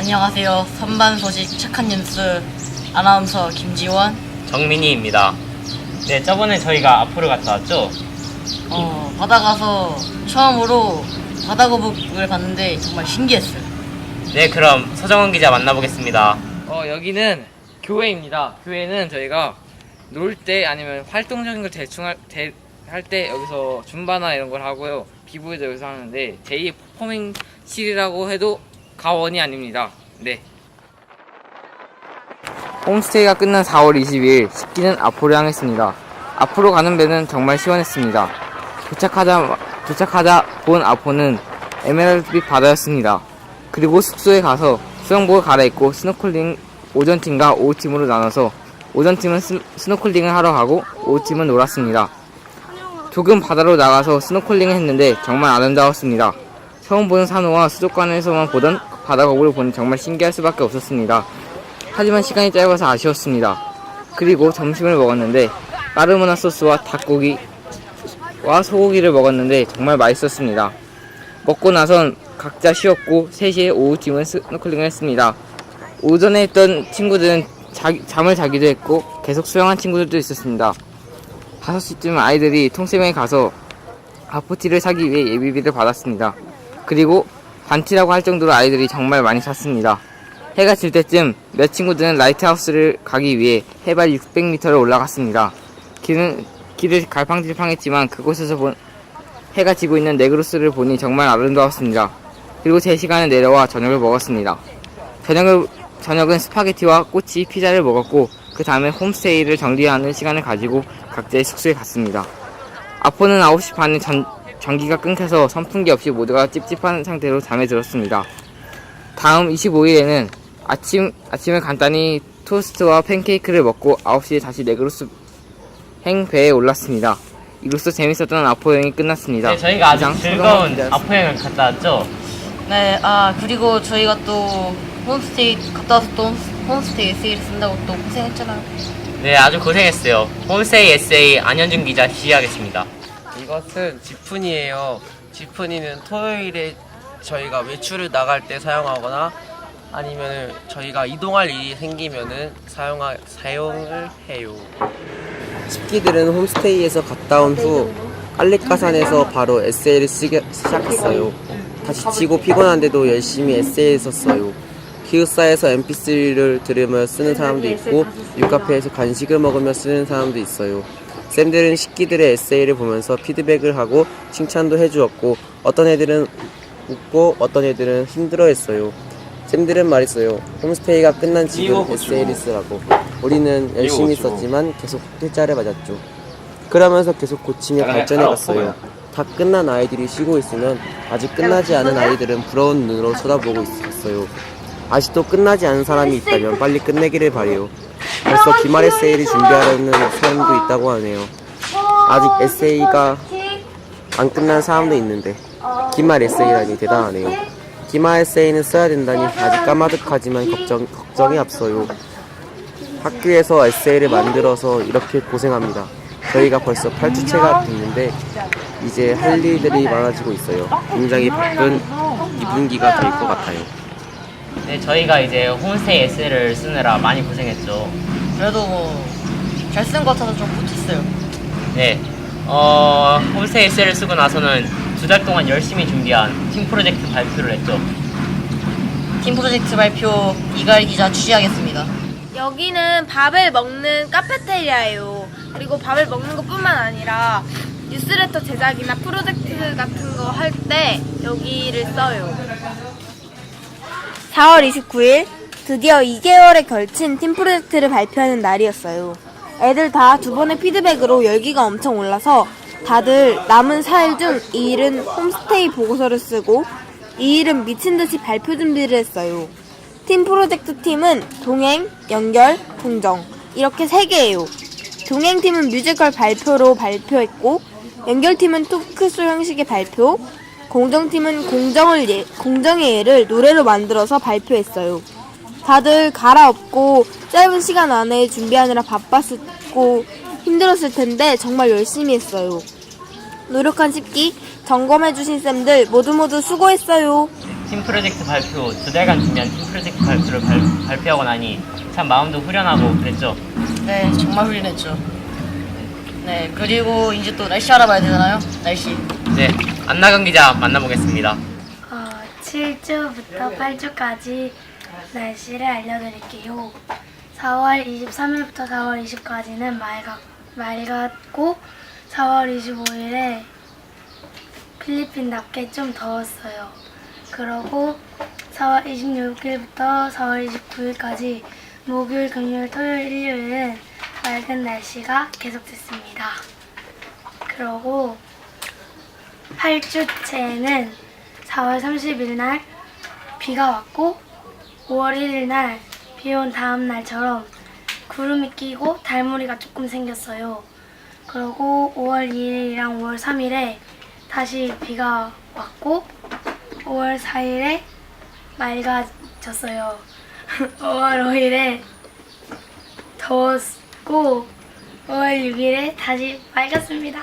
안녕하세요. 선반 소식 착한 뉴스 아나운서 김지원. 정민이입니다. 네, 저번에 저희가 앞으로 갔다 왔죠? 어, 바다 가서 처음으로 바다 거북을 봤는데 정말 신기했어요. 네, 그럼 서정원 기자 만나보겠습니다. 어, 여기는 교회입니다. 교회는 저희가 놀 때 아니면 활동적인 걸 대충 할 때 여기서 줌바나 이런 걸 하고요. 비보이도 여기서 하는데 제2의 퍼포밍실이라고 해도 가원이 아닙니다. 네. 홈스테이가 끝난 4월 22일 식기는 앞으로 향했습니다. 앞으로 가는 배는 정말 시원했습니다. 도착하자 도착하자 본 아포는 에메랄드빛 바다였습니다. 그리고 숙소에 가서 수영복을 갈아입고 스노클링 오전 팀과 오후 팀으로 나눠서 오전 팀은 스, 스노클링을 하러 가고 오후 팀은 놀았습니다. 조금 바다로 나가서 스노클링을 했는데 정말 아름다웠습니다. 처음 보는 산호와 수족관에서만 보던 바다 거북을 보니 정말 신기할 수밖에 없었습니다. 하지만 시간이 짧아서 아쉬웠습니다. 그리고 점심을 먹었는데 까르보나 소스와 닭고기와 소고기를 먹었는데 정말 맛있었습니다. 먹고 나선 각자 쉬었고 3시에 오후 팀은 스노클링을 했습니다. 오전에 했던 친구들은 자, 잠을 자기도 했고 계속 수영한 친구들도 있었습니다. 5시쯤 아이들이 통쌤에 가서 아포티를 사기 위해 예비비를 받았습니다. 그리고 반티라고 할 정도로 아이들이 정말 많이 샀습니다. 해가 질 때쯤 몇 친구들은 라이트하우스를 가기 위해 해발 600m를 올라갔습니다. 길은, 길을 갈팡질팡했지만 그곳에서 본 해가 지고 있는 네그로스를 보니 정말 아름다웠습니다. 그리고 제 시간에 내려와 저녁을 먹었습니다. 저녁을, 저녁은 스파게티와 꼬치, 피자를 먹었고 그 다음에 홈스테이를 정리하는 시간을 가지고 각자의 숙소에 갔습니다. 아포는 9시 반에 전, 전기가 끊겨서 선풍기 없이 모두가 찝찝한 상태로 잠에 들었습니다. 다음 25일에는 아침, 아침에 간단히 토스트와 팬케이크를 먹고 9시에 다시 네그로스 행배에 올랐습니다. 이로써 재밌었던 아포 여행이 끝났습니다. 네, 저희가 아주 이상 즐거운. 아포여행을 갔다 왔죠? 네, 아 그리고 저희가 또 홈스테이 갔다 와서 또 홈스테이 에세이를 쓴다고 또 고생했잖아요. 네, 아주 고생했어요. 홈스테이 에세이 안현준 기자 시작하겠습니다. 이것은 지푼이에요. 지푼이는 토요일에 저희가 외출을 나갈 때 사용하거나 아니면 저희가 이동할 일이 생기면은 사용하, 사용을 해요. 식기들은 홈스테이에서 갔다 온 후 깔릭가산에서 바로 에세이를 쓰게, 시작했어요. 다 지치고 피곤한데도 열심히 에세이를 썼어요. 기숙사에서 mp3를 들으며 쓰는 사람도 있고 뉴카페에서 간식을 먹으며 쓰는 사람도 있어요. 쌤들은 식기들의 에세이를 보면서 피드백을 하고 칭찬도 해주었고 어떤 애들은 웃고 어떤 애들은 힘들어했어요. 쌤들은 말했어요. 홈스테이가 끝난 지금 에세이를 쓰라고. 우리는 열심히 썼지만 계속 퇴짜를 맞았죠. 그러면서 계속 고치며 발전해 갔어요. 다 끝난 아이들이 쉬고 있으면 아직 끝나지 않은 아이들은 부러운 눈으로 쳐다보고 있었어요. 아직도 끝나지 않은 사람이 있다면 빨리 끝내기를 바래요. 벌써 기말 에세이를 준비하려는 사람도 있다고 하네요. 아직 에세이가 안 끝난 사람도 있는데 기말 에세이라니 대단하네요. 기말 에세이는 써야 된다니 아직 까마득하지만 걱정, 걱정이 앞서요. 학교에서 에세이를 만들어서 이렇게 고생합니다. 저희가 벌써 8주째가 됐는데 이제 할 일들이 많아지고 있어요. 굉장히 바쁜 2분기가 될 것 같아요. 네, 저희가 이제 홈스테이 에세이를 쓰느라 많이 고생했죠. 그래도 뭐 잘 쓴 것 같아서 좀 못했어요. 네, 어, 홈스테이 에세이를 쓰고 나서는 두 달 동안 열심히 준비한 팀 프로젝트 발표를 했죠. 팀 프로젝트 발표 이갈 기자 취재하겠습니다. 여기는 밥을 먹는 카페테리아예요. 그리고 밥을 먹는 것뿐만 아니라 뉴스레터 제작이나 프로젝트 같은 거 할 때 여기를 써요. 4월 29일 드디어 2개월에 걸친 팀 프로젝트를 발표하는 날이었어요. 애들 다 두 번의 피드백으로 열기가 엄청 올라서 다들 남은 4일 중 2일은 홈스테이 보고서를 쓰고 2일은 미친 듯이 발표 준비를 했어요. 팀 프로젝트 팀은 동행, 연결, 공정 이렇게 세 개예요. 동행팀은 뮤지컬 발표로 발표했고 연결팀은 토크쇼 형식의 발표, 공정팀은 공정을 예, 공정의 예를 노래로 만들어서 발표했어요. 다들 갈아엎고 짧은 시간 안에 준비하느라 바빴고 힘들었을 텐데 정말 열심히 했어요. 노력한 십기 점검해주신 쌤들 모두 모두 수고했어요. 팀 프로젝트 발표 두 달간 준비한 팀 프로젝트 발표를 발, 발표하고 나니 참 마음도 후련하고 그랬죠. 네, 정말 훈련했죠. 네, 그리고 이제 또 날씨 알아봐야 되잖아요. 날씨. 이제 안나경 기자 만나보겠습니다. 어, 7주부터 8주까지 날씨를 알려드릴게요. 4월 23일부터 4월 20까지는 맑아, 맑았고 4월 25일에 필리핀답게 좀 더웠어요. 그러고 4월 26일부터 4월 29일까지 목요일, 금요일, 토요일, 일요일은 맑은 날씨가 계속됐습니다. 그러고 8주째는 4월 30일 날 비가 왔고 5월 1일 날 비 온 다음 날처럼 구름이 끼고 달무리가 조금 생겼어요. 그리고 5월 2일이랑 5월 3일에 다시 비가 왔고 5월 4일에 맑아졌어요. 5월 5일에 더웠고 5월 6일에 다시 맑았습니다.